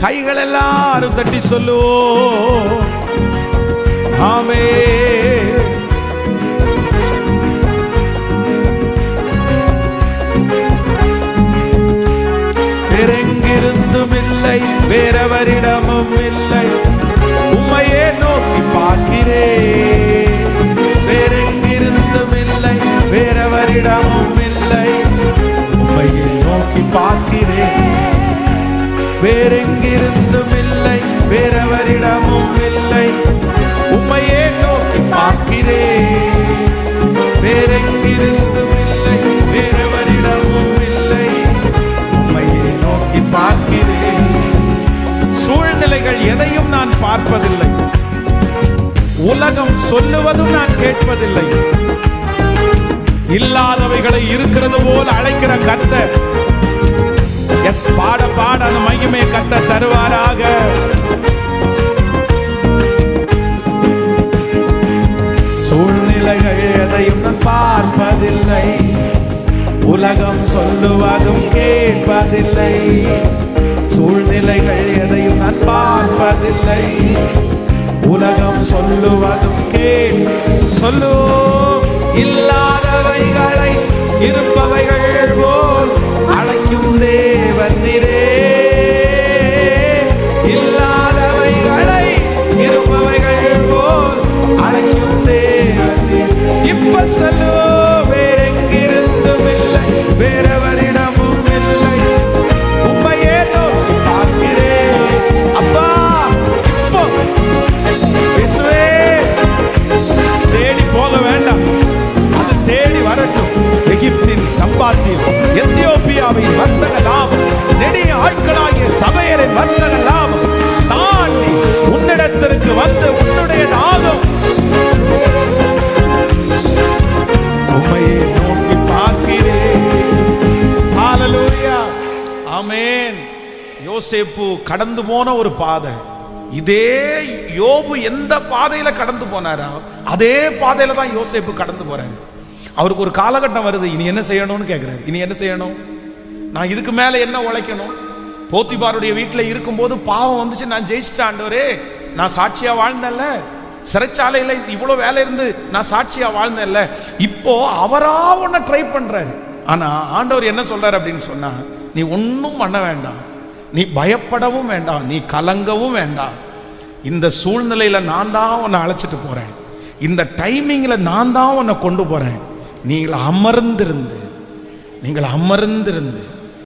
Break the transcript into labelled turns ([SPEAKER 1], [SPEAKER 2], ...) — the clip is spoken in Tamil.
[SPEAKER 1] கைகள் எல்லாரும் தட்டி சொல்லுவோம். ஆமே வேறெங்கிருந்தும் இல்லை வேறவரிடமும் இல்லை. வேறெங்கிருந்தும் இல்லை வேறவரிடமும் இல்லை. உம்மையே நோக்கி பார்க்கிறேன் வேறெங்கிருந்தும் இல்லை வேறவரிடமும் இல்லை. உம்மையே நோக்கி பார்க்கிறேன் சூழ்நிலைகள் எதையும் நான் பார்ப்பதில்லை. உலகம் சொல்லுவதும் நான் கேட்பதில்லை. இல்லாதவைகளை இருக்கிறது போல் அழைக்கிற கர்த்தர் எஸ் பாட பாட அந்த மையமே கத்த தருவாராக. சூழ்நிலைகள் எதையும் நான் பார்ப்பதில்லை. உலகம் சொல்லுவதும் கேட்பதில்லை. சூழ்நிலைகள் எதையும் நான் பார்ப்பதில்லை. உலகம் சொல்லுவதும் கேள் சொல்லு இல்லாதவைகளை இருப்பவைகள் போல் அழைக்கும் தே எத்தியோப்பியாவின் வர்த்தக லாபம் நெடிய ஆட்களாகிய சபையரின் வர்த்தக லாபம் தாண்டி உன்னிடத்திற்கு வந்து உன்னுடைய தாகம் உண்மையை நோக்கி பார்க்கிறேன். ஹalleluya யோசேப்பு கடந்து போன ஒரு பாதை. இதே யோபு எந்த பாதையில கடந்து போனாரோ அதே பாதையில தான் யோசேப்பு கடந்து போறாரு. அவருக்கு ஒரு காலகட்டம் வருது. இனி என்ன செய்யணும்னு கேட்குறாரு இனி என்ன செய்யணும்? நான் இதுக்கு மேலே என்ன உழைக்கணும்? போத்திபாருடைய வீட்டில் இருக்கும்போது பாவம் வந்துச்சு. நான் ஜெயிச்சிட்டாண்டவரே நான் சாட்சியாக வாழ்ந்தேன்ல. சிறைச்சாலையில் இவ்வளோ வேலை இருந்து நான் சாட்சியாக வாழ்ந்தேன்ல. இப்போ அவரா ஒன்று ட்ரை பண்ணுறாரு ஆனால் ஆண்டவர் என்ன சொல்கிறார் அப்படின்னு சொன்னா நீ ஒன்றும் பண்ண வேண்டாம். நீ பயப்படவும் வேண்டாம். நீ கலங்கவும் வேண்டாம். இந்த சூழ்நிலையில் நான் தான் உன்னை அழைச்சிட்டு போகிறேன் இந்த டைமிங்கில் நான் தான் உன்னை கொண்டு போகிறேன் நீங்கள் அமர்ந்திருந்து நீங்கள் அமர்ந்திருந்து